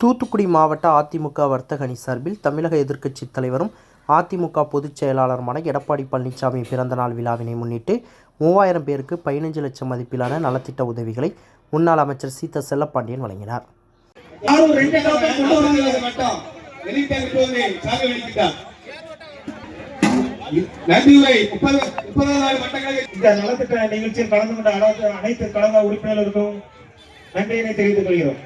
தூத்துக்குடி மாவட்ட அதிமுக வர்த்தக அணி சார்பில் தமிழக எதிர்க்கட்சித் தலைவரும் அதிமுக பொதுச் செயலாளருமான எடப்பாடி பழனிசாமி பிறந்தநாள் விழாவினை முன்னிட்டு மூவாயிரம் பேருக்கு பதினஞ்சு லட்சம் மதிப்பிலான நலத்திட்ட உதவிகளை முன்னாள் அமைச்சர் சீதா செல்லப்பாண்டியன் வழங்கினார். இந்த நலத்திட்ட நிகழ்ச்சியில் கலந்து கொண்ட அனைத்து அனைத்து கழக உறுப்பினர்களுக்கும் நன்றியினை தெரிவித்துக் கொள்கிறோம்.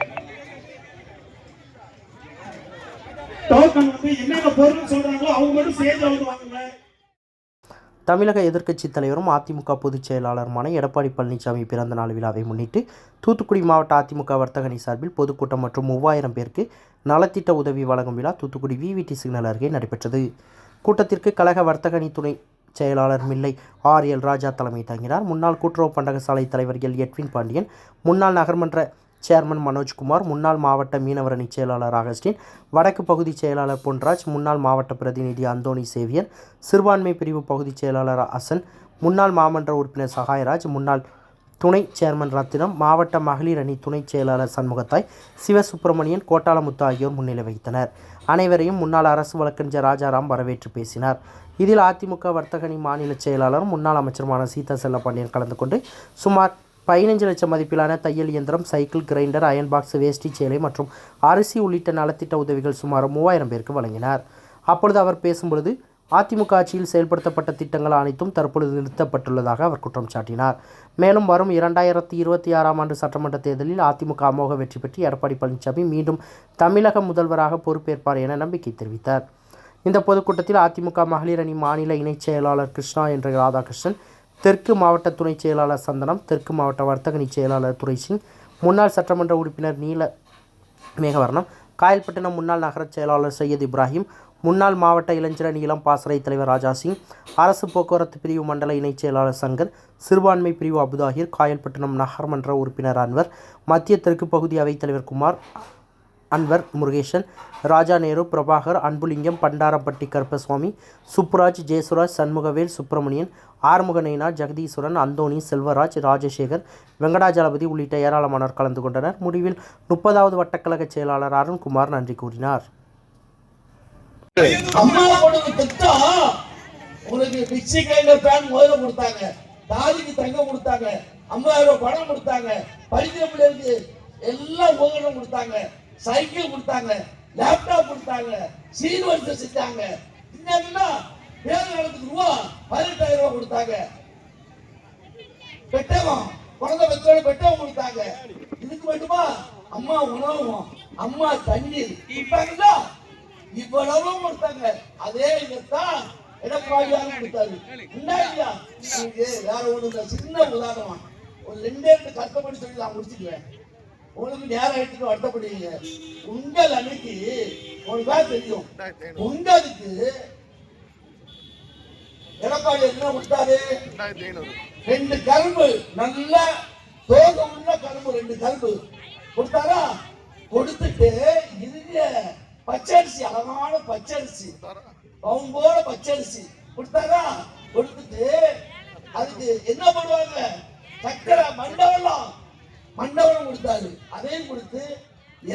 டோக்கன் வந்து என்னென்ன பொருள் சொல்றாங்களோ அவங்க மட்டும் சேர்ந்து வந்து வாங்குங்க தமிழக எதிர்க்கட்சித் தலைவரும் அதிமுக பொதுச் செயலாளருமான எடப்பாடி பழனிசாமி பிறந்தநாள் விழாவை முன்னிட்டு தூத்துக்குடி மாவட்ட அதிமுக வர்த்தக சார்பில் பொதுக்கூட்டம் மற்றும் மூவாயிரம் பேருக்கு நலத்திட்ட உதவி வழங்கும் விழா தூத்துக்குடி விவிடி சிக்னல் அருகே நடைபெற்றது. கூட்டத்திற்கு கழக வர்த்தகனி துணை செயலாளர் மில்லை ஆர் எல் ராஜா தலைமை தாங்கினார். முன்னாள் கூட்டுறவு பண்டகசாலை தலைவர் எல் எட்வின் பாண்டியன் முன்னாள் நகர்மன்ற சேர்மன் மனோஜ்குமார் முன்னாள் மாவட்ட மீனவர் அணி செயலாளர் அகஸ்டின் வடக்கு பகுதி செயலாளர் பொன்ராஜ் முன்னாள் மாவட்ட பிரதிநிதி அந்தோணி சேவியர் சிறுபான்மை பிரிவு பகுதி செயலாளர் அசன் முன்னாள் மாமன்ற உறுப்பினர் சகாயராஜ் முன்னாள் துணை சேர்மன் ரத்தினம் மாவட்ட மகளிர் அணி துணை செயலாளர் சண்முகத்தாய் சிவசுப்பிரமணியன் கோட்டாலமுத்து ஆகியோர் முன்னிலை வகித்தனர். அனைவரையும் முன்னாள் அரசு வழக்கறிஞர் ராஜாராம் வரவேற்று பேசினார். இதில் அதிமுக வர்த்தகணி மாநில செயலாளரும் முன்னாள் அமைச்சருமான சீதா செல்லப்பாண்டியன் கலந்து கொண்டு சுமார் பதினஞ்சு லட்சம் மதிப்பிலான தையல் இயந்திரம் சைக்கிள் கிரைண்டர் அயன் பாக்ஸ் வேஷ்டி சேலை மற்றும் அரிசி உள்ளிட்ட நலத்திட்ட உதவிகள் சுமார் மூவாயிரம் பேருக்கு வழங்கினார். அப்பொழுது அவர் பேசும்பொழுது அதிமுக ஆட்சியில் செயல்படுத்தப்பட்ட திட்டங்கள் அனைத்தும் தற்பொழுது நிறுத்தப்பட்டுள்ளதாக அவர் குற்றம் சாட்டினார். மேலும் வரும் இரண்டாயிரத்தி இருபத்தி ஆறாம் ஆண்டு சட்டமன்ற தேர்தலில் அதிமுக அமோக வெற்றி பெற்று எடப்பாடி பழனிசாமி மீண்டும் தமிழக முதல்வராக பொறுப்பேற்பார் என நம்பிக்கை தெரிவித்தார். இந்த பொதுக்கூட்டத்தில் அதிமுக மகளிர் அணி மாநில இணைச் செயலாளர் கிருஷ்ணா என்ற ராதாகிருஷ்ணன் தெற்கு மாவட்ட துணை செயலாளர் சந்தனம் தெற்கு மாவட்ட வர்த்தகணி செயலாளர் துரைசிங் முன்னாள் சட்டமன்ற உறுப்பினர் நீல மேகவர்ணம் காயல்பட்டினம் முன்னாள் நகர செயலாளர் சையத் இப்ராஹிம் முன்னாள் மாவட்ட இளைஞர் நீளம் இளம் பாசறை தலைவர் ராஜா சிங் அரசு போக்குவரத்து பிரிவு மண்டல இணைச் செயலாளர் சங்கர் சிறுபான்மை பிரிவு அபுதாகிர் காயல்பட்டினம் நகர்மன்ற உறுப்பினர் அன்வர் மத்திய தெற்கு பகுதி அவைத்தலைவர் குமார் அன்வர் முருகேசன் ராஜா நேரு பிரபாகர் அன்புலிங்கம் பண்டாரப்பட்டி கருப்பசுவாமி சுப்புராஜ் ஜெயசுராஜ் சண்முகவேல் சுப்பிரமணியன் ஆறுமுகநேனா ஜெகதீஸ்வரன் அந்தோணி செல்வராஜ் ராஜசேகர் வெங்கடாஜலபதி உள்ளிட்ட ஏராளமானோர் கலந்து கொண்டனர். முடிவில் முப்பதாவது வட்டக்கழக செயலாளர் அருண்குமார் நன்றி கூறினார். உனக்கு கையில பேன் முதல்ல கொடுத்தாங்க. தாலிக்கு தங்கம் கொடுத்தாங்க. ஐம்பதாயிரம் ரூபாய் பணம் கொடுத்தாங்க. படிக்கிற பிள்ளைகளுக்கு உபகரணம் கொடுத்தாங்க. சைக்கிள் கொடுத்தாங்க. லேப்டாப் கொடுத்தாங்க. சீர்வரிசை செஞ்சாங்க. இன்னும் பேர் நடத்துக்கு ரூபா கொடுத்தாங்க. பெட்டகம் குழந்தை பெற்றோட பெட்டகம் கொடுத்தாங்க. இதுக்கு மட்டுமா? அம்மா உணவும் அம்மா தண்ணீர். கொடுத்தாங்களா? இவ்வளவும் கொடுத்தாங்க. அதே இதைத்தான் எடப்பாடியாக கொடுத்தாரு. இல்லையா? நீங்க வேற ஒண்ணு. சின்ன உதாரணமா. ஒரு ரெண்டே ரெண்டு கஷ்டப்படி சொல்லி நான் முடிச்சுக்குவேன் உங்களுக்கு நேரம் எடுத்துட்டு வருத்தப்படுவீங்க உங்கள் அன்னைக்கு உங்களுக்கு தான் தெரியும். உங்களுக்கு எடப்பாடி என்ன கொடுத்தாரு? ரெண்டு கரும்பு நல்ல தோகை உள்ள கரும்பு ரெண்டு கரும்பு. கொடுத்தாரா? கொடுத்துட்டு இருங்க பச்சரிசி அழகான பச்சரிசி. பவும்போட பச்சரிசி. கொடுத்தாரா? கொடுத்துட்டு அதுக்கு என்ன பண்ணுவாங்க சக்கரை மண்டவெல்லாம் மண்டவனம் கொடுத்தாரு. அதையும் கொடுத்து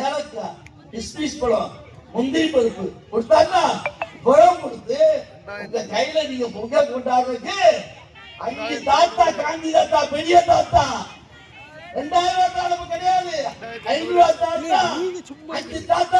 ஏலக்காய் கிஸ்மிஸ் பழம் முந்திரி பருப்பு. கொடுத்தாருன்னா பழம் கொடுத்து உங்க கையில நீங்க பொங்க கொண்டாடுறதுக்கு அஞ்சு தாத்தா காந்தி தாத்தா பெரிய தாத்தா. ரெண்டாயிரம் தாத்தா கிடையாது. ஐநூறு தாத்தா அஞ்சு தாத்தா